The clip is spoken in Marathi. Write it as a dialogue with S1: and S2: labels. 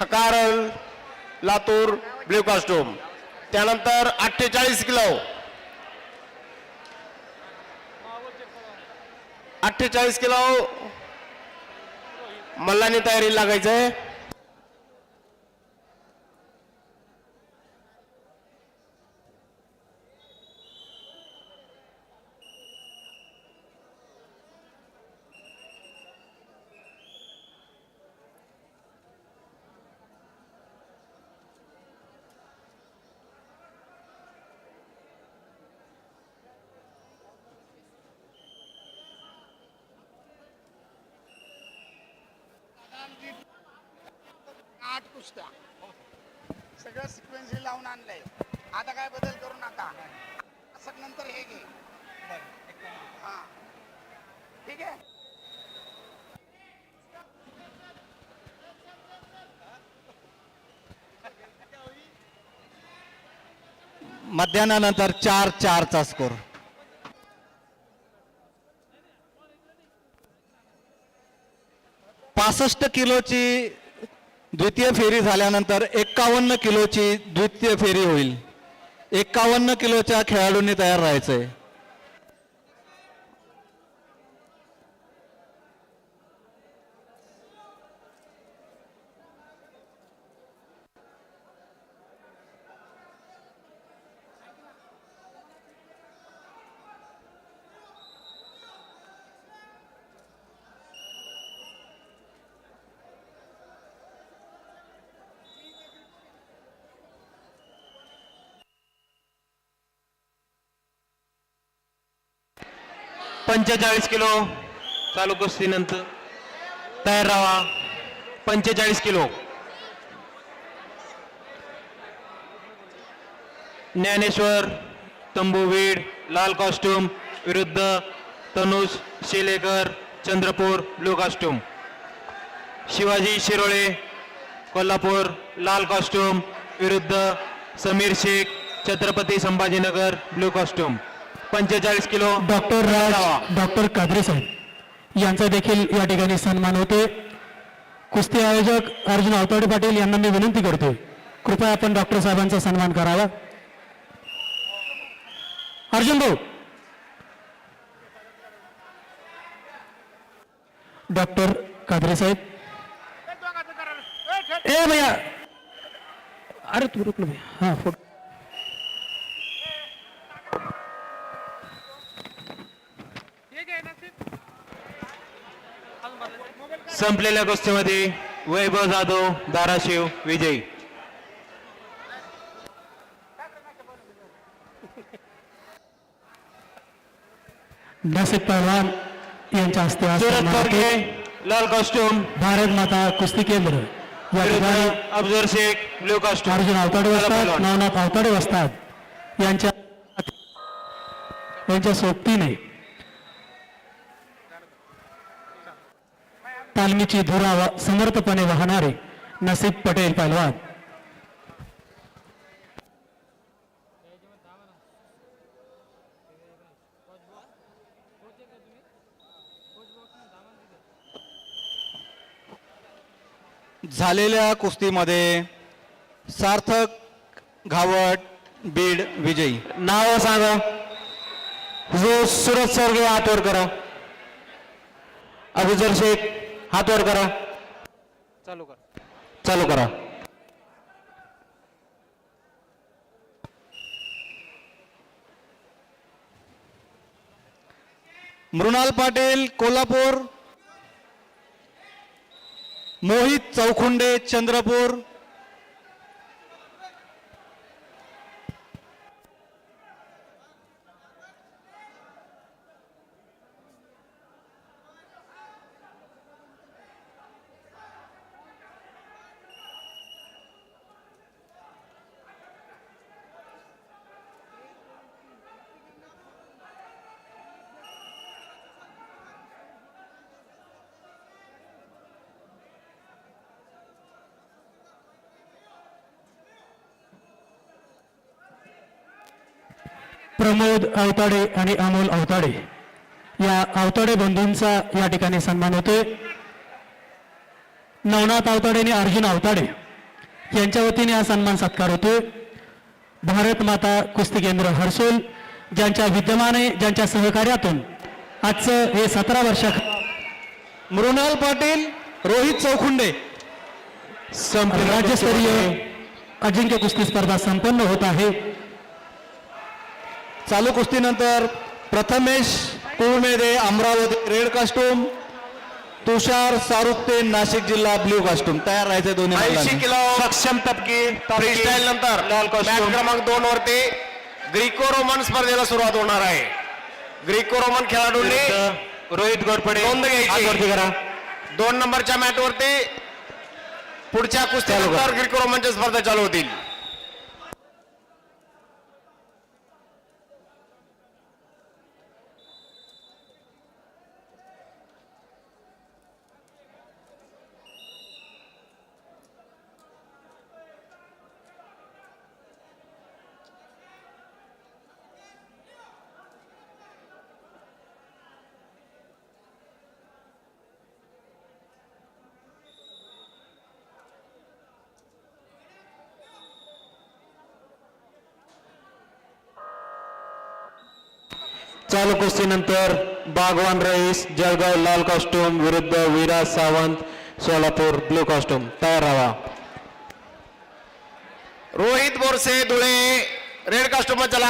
S1: हकारल लातूर ब्ल्यू कॉस्ट्यूम त्यानंतर अठ्ठेचाळीस किलो. अठ्ठेचाळीस किलो. मल्लानी तयारी लागायचंय.
S2: आठ कुस्त्या सगळं सिक्वेन्सली लावून आणलंय. आता काय बदल करू नका. असं नंतर हे घे. हा. ठीक आहे?
S3: मध्याह्नानंतर चार चारचा स्कोर पासष्ट किलोची द्वितीय फेरी झाल्यानंतर एक्कावन्न किलोची द्वितीय फेरी होईल. एक्कावन्न किलोच्या खेळाडूंनी तयार राहायचं आहे
S4: पंचेचाळीस किलो चालू कुस्तीनंतर तयार राहा. पंचेचाळीस किलो. ज्ञानेश्वर तंबूवीड लाल कॉस्ट्युम विरुद्ध तनुज शेलेकर चंद्रपूर ब्लू कॉस्ट्युम शिवाजी शिरोळे कोल्हापूर लाल कॉस्ट्युम विरुद्ध समीर शेख छत्रपती संभाजीनगर ब्लू कॉस्ट्युम पंचेचाळीस kilo.
S5: Doctor. Raj doctor Kadre साहेब. यांचा देखील या ठिकाणी सन्मान होते कुस्ती आयोजक अर्जुन आवताडे पाटील यांना मी विनंती करतोय. कृपया आपण डॉक्टर साहेबांचा सन्मान करावा. अर्जुन भाऊ. डॉक्टर कादरे साहेब. ए भैया. अरे तू रुक ना भैया. हाँ फोटो
S4: संपलेल्या कुस्तीमध्ये वैभव जाधव धाराशिव विजयी
S5: नासिक पहलवान यांच्या हस्ते.
S4: लाल कॉस्ट्युम
S5: भारत माता कुस्ती केंद्र या ठिकाणी
S4: अफजल शेख ब्ल्यू कॉस्ट्युम
S5: अर्जुन अवताडे
S4: पहिलवान.
S5: नवनाथ अवताडे वसतात यांच्या यांच्या सोबतीने तालमीची धुरा वा- समर्थपणे वाहणारे नसीब पटेल पहलवान.
S3: झालेल्या कुस्तीमध्ये सार्थक घावट बीड विजयी.
S4: नाव सांगा. जो सुरत सर्गे हात वर करा अफजल शेख. हात वर करा. चालू करा. चालू करा.
S3: मृणाल पाटील कोल्हापूर. मोहित चौखुंडे चंद्रपूर.
S5: प्रमोद अवताडे आणि अमोल अवताडे. या अवताडे बंधूंचा या ठिकाणी सन्मान होतोय. नवनाथ अवताडे आणि अर्जुन अवताडे यांच्या वतीने हा सन्मान सत्कार होतोय. भारत माता कुस्ती केंद्र हर्सोल ज्यांच्या विद्यमाने ज्यांच्या सहकार्यातून आजचं हे सतरा वर्षा
S3: मृणाल पाटील रोहित चौखुंडे.
S5: राज्यस्तरीय अजिंक्य कुस्ती स्पर्धा संपन्न होत आहे.
S3: चालू कुस्तीनंतर प्रथमेश कुळमेदे अमरावती रेड कास्टूम तुषार सारुत्ते नाशिक जिल्हा ब्ल्यू कास्टूम तयार राहायचे दोन्ही
S1: ऐंशी. Kilo
S4: Saksham Tapki
S1: free style नंतर
S4: कॉस्ट्युम
S1: क्रमांक दोन वरती ग्रीको रोमन स्पर्धेला सुरुवात होणार आहे. ग्रीको रोमन खेळाडूंनी
S4: रोहित गोडपडे.
S1: नोंद घ्यायची.
S4: करा.
S1: दोन नंबरच्या मॅट वरती पुढच्या कुस्तीनंतर ग्रीको रोमनच्या स्पर्धा चालू होतील.
S4: चालू कुस्तीनंतर बागवान रईस जळगाव लाल कॉस्ट्युम विरुद्ध विराज सावंत सोलापूर ब्लू कॉस्ट्युम. तयार राहा.
S1: रोहित बोरसे धुळे रेड कॉस्ट्युम चला.